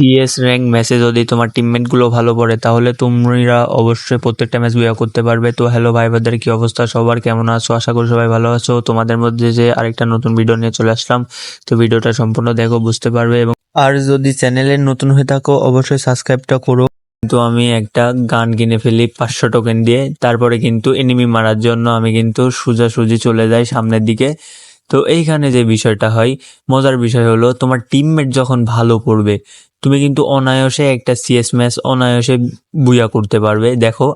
CS rank ম্যাচে যদি তোমার টিমমেটগুলো ভালো পড়ে, তাহলে তোমরা অবশ্যই প্রত্যেকটা ম্যাচ বুয়া করতে পারবে। তো হ্যালো ভাই বোনদের কি অবস্থা? সবার কেমন আছো? আশা করি সবাই ভালো আছো। তোমাদের মধ্যে যে আরেকটা নতুন ভিডিও নিয়ে চলে আসলাম, তো ভিডিওটা সম্পূর্ণ দেখো, বুঝতে পারবে এবং আর যদি চ্যানেলে নতুন হয়ে থাকো, অবশ্যই সাবস্ক্রাইবটা করো। কিন্তু আমি একটা গান কিনে ফেলি পাঁচশো টোকেন দিয়ে, তারপরে কিন্তু এনিমি মারার জন্য আমি কিন্তু সোজাসুজি চলে যাই সামনের দিকে। তো এইখানে যে বিষয়টা হয়, মজার বিষয় হলো তোমার টিমমেট যখন ভালো পড়বে তুমি কিন্তু অনায়াসে একটা সিএস ম্যাচ অনায়াসে বুয়া করতে পারবে। দেখো,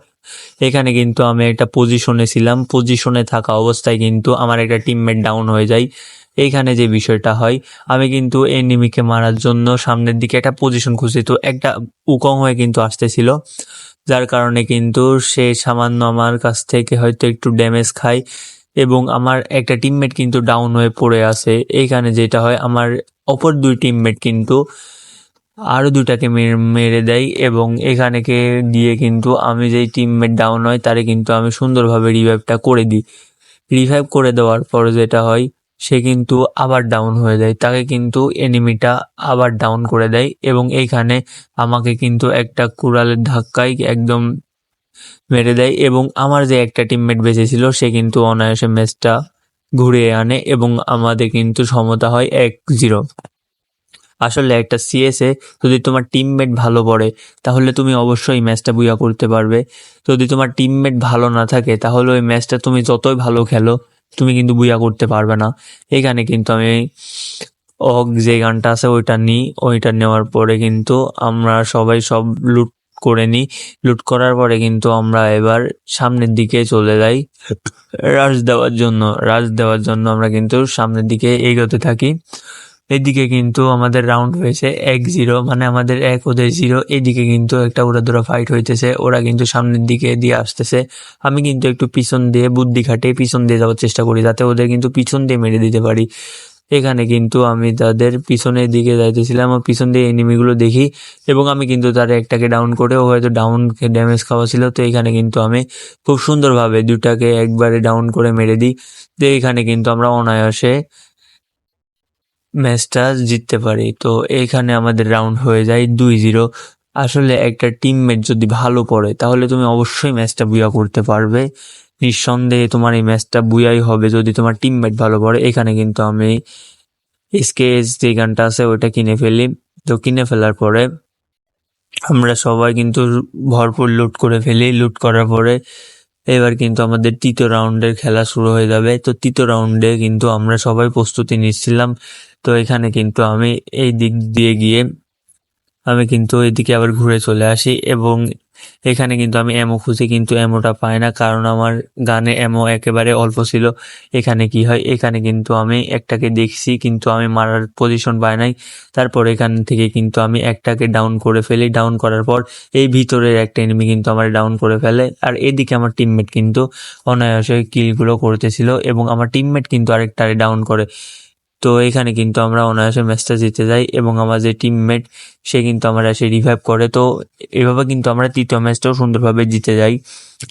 এখানে কিন্তু আমি একটা পজিশনে ছিলাম পজিশনে থাকা অবস্থায় কিন্তু আমার একটা টিমমেট ডাউন হয়ে যায়। এইখানে যে বিষয়টা হয়, আমি কিন্তু এনিমিকে মারার জন্য সামনের দিকে একটা পজিশন খুঁজছি, তো একটা উকং হয়ে কিন্তু আসতেছিল, যার কারণে কিন্তু সে সামান্য আমার কাছ থেকে হয়তো একটু ড্যামেজ খায়। এবং আমার একটা টিমমেট কিন্তু ডাউন হয়ে পড়ে আছে। এইখানে যেটা হয়, আমার অপর দুই টিমমেট কিন্তু আরও দুটাকে মেরে দেয় এবং এখানে কে দিয়ে কিন্তু আমি যেই টিমমেট ডাউন হয়, তারে কিন্তু আমি সুন্দরভাবে রিভাইভটা করে দিই। রিভাইভ করে দেওয়ার পর যেটা হয়, সে কিন্তু আবার ডাউন হয়ে যায়। তাকে কিন্তু এনিমিটা আবার ডাউন করে দেয় এবং এইখানে আমাকে কিন্তু একটা কুড়ালের ধাক্কায় একদম মেরে দেয় এবং আমার যে একটা টিমমেট বেঁচে ছিল সে কিন্তু অনায়াসে ম্যাচটা ঘুরিয়ে আনে এবং আমাদের কিন্তু সমতা হয় এক জিরো আসলে একটা সিএসএ যদি তোমার টিমমেট ভালো পড়ে, তাহলে তুমি অবশ্যই ম্যাচটা বুয়া করতে পারবে। যদি তোমার টিমমেট ভালো না থাকে, তাহলে ওই ম্যাচটা তুমি যতই ভালো খেলো, তুমি কিন্তু বুয়া করতে পারবে না। এখানে কিন্তু আমি অক যে গানটা আছে, ওইটা নিই। ওইটা নেওয়ার পরে কিন্তু আমরা সবাই সব লুট করে নিই। লুট করার পরে কিন্তু আমরা এবার সামনের দিকে চলে যাই। রাশ দেওয়ার জন্য রাশ দেওয়ার জন্য আমরা কিন্তু সামনের দিকে এগোতে থাকি। এদিকে কিন্তু আমাদের রাউন্ড হয়েছে এক জিরো মানে আমাদের এক ওদের জিরো এদিকে কিন্তু একটা ওরা দুরা ফাইট হইতেছে, ওরা কিন্তু সামনের দিকে দিয়ে আসতেছে। আমি কিন্তু একটু পিছন দিয়ে বুদ্ধি খাটে পিছন দিয়ে যাওয়ার চেষ্টা করি, যাতে ওদের কিন্তু পিছন দিয়ে মেরে দিতে পারি। এখানে কিন্তু আমি তাদের পিছনের দিকে যাইতেছিলাম ও পিছন দিয়ে এনিমিগুলো দেখি এবং আমি কিন্তু তার একটাকে ডাউন করে হয়তো ডাউন ড্যামেজ খাওয়া ছিল। তো এখানে কিন্তু আমি খুব সুন্দরভাবে দুটাকে একবারে ডাউন করে মেরে দিই। তো এখানে কিন্তু আমরা অনায়াসে ম্যাচটা জিততে পারি। তো এইখানে আমাদের রাউন্ড হয়ে যায় দুই জিরো আসলে একটা টিমমেট যদি ভালো পড়ে, তাহলে তুমি অবশ্যই ম্যাচটা বুয়া করতে পারবে। নিঃসন্দেহে তোমার এই ম্যাচটা বুয়াই হবে যদি তোমার টিমমেট ভালো পড়ে। এখানে কিন্তু আমি এসকেএস যে গানটা আছে ওইটা কিনে ফেলি। তো কিনে ফেলার পরে আমরা সবাই কিন্তু ভরপুর লুট করে ফেলি। লুট করার পরে এবার কিন্তু আমাদের তৃতীয় রাউন্ডের খেলা শুরু হয়ে যাবে। তো তৃতীয় রাউন্ডে কিন্তু আমরা সবাই প্রস্তুতি নিচ্ছিলাম। তো এখানে কিন্তু আমি এই দিক দিয়ে গিয়ে আমি কিন্তু এদিকে আবার ঘুরে চলে আসি এবং এখানে কিন্তু আমি এমও খুঁজি কিন্তু এমোটা পাই না, কারণ আমার গানে এমো একেবারে অল্প ছিল। এখানে কি হয়, এখানে কিন্তু আমি একটাকে দেখছি, কিন্তু আমি মারার পজিশন পাই নাই। তারপর এখান থেকে কিন্তু আমি একটাকে ডাউন করে ফেলি। ডাউন করার পর এই ভিতরের একটা এনিমি কিন্তু আমার ডাউন করে ফেলে। আর এদিকে আমার টিমমেট কিন্তু অনায়াসে কিলগুলো করতেছিল এবং আমার টিমমেট কিন্তু আরেকটারে ডাউন করে। তো এখানে কিন্তু আমরা অনায়াসে ম্যাচটা জিতে যাই এবং আমার যে টিমমেট সে কিন্তু আমরা এসে রিভাইভ করে। তো এভাবে কিন্তু আমরা তৃতীয় ম্যাচটাও সুন্দরভাবে জিতে যাই।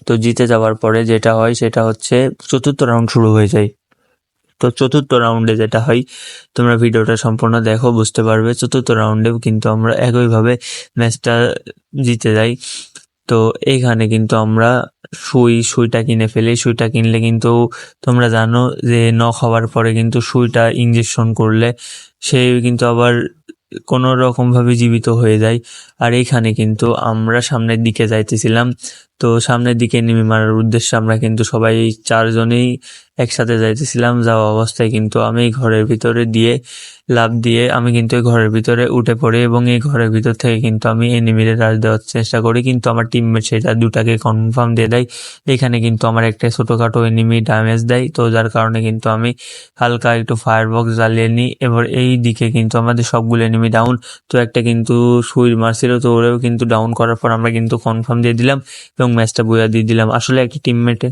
তো জিতে যাওয়ার পরে যেটা হয়, সেটা হচ্ছে চতুর্থ রাউন্ড শুরু হয়ে যায়। তো চতুর্থ রাউন্ডে যেটা হয়, তোমরা ভিডিওটা সম্পূর্ণ দেখো, বুঝতে পারবে। চতুর্থ রাউন্ডেও কিন্তু আমরা একইভাবে ম্যাচটা জিতে যাই। তো এখানে কিন্তু আমরা সুই, সুইটা কিনে ফেলি। সুইটা কিনলে কিন্তু তোমরা জানো যে নখ হওয়ার পরে কিন্তু সুইটা ইঞ্জেকশন করলে সে কিন্তু আবার কোনো রকমভাবে জীবিত হয়ে যায়। আর এখানে কিন্তু আমরা সামনের দিকে যাইতেছিলাম। তো সামনের দিকে নেমে মারার উদ্দেশ্যে আমরা কিন্তু সবাই চারজনেই একসাথে যাইতেছিলাম, যাওয়া অবস্থায় কিন্তু আমি ঘরের ভিতরে দিয়ে লাভ দিয়ে আমি কিন্তু এই ঘরের ভিতরে উঠে পড়ি এবং এই ঘরের ভিতর থেকে কিন্তু আমি এনিমিদের রাজ দেওয়ার চেষ্টা করি। কিন্তু আমার টিমমেট সেটা দুটাকে কনফার্ম দিয়ে দেয়। এখানে কিন্তু আমার একটা ছোটোখাটো এনিমি ড্যামেজ দেয়। তো যার কারণে কিন্তু আমি হালকা একটু ফায়ার বক্স জ্বালিয়ে নিই এবার এই দিকে কিন্তু আমাদের সবগুলো এনিমি ডাউন তো একটা কিন্তু সুইর মারছিল, তো ওরেও কিন্তু ডাউন করার পর আমরা কিন্তু কনফার্ম দিয়ে দিলাম এবং ম্যাচটা বইয়া দিয়ে দিলাম। আসলে একটা টিমমেটে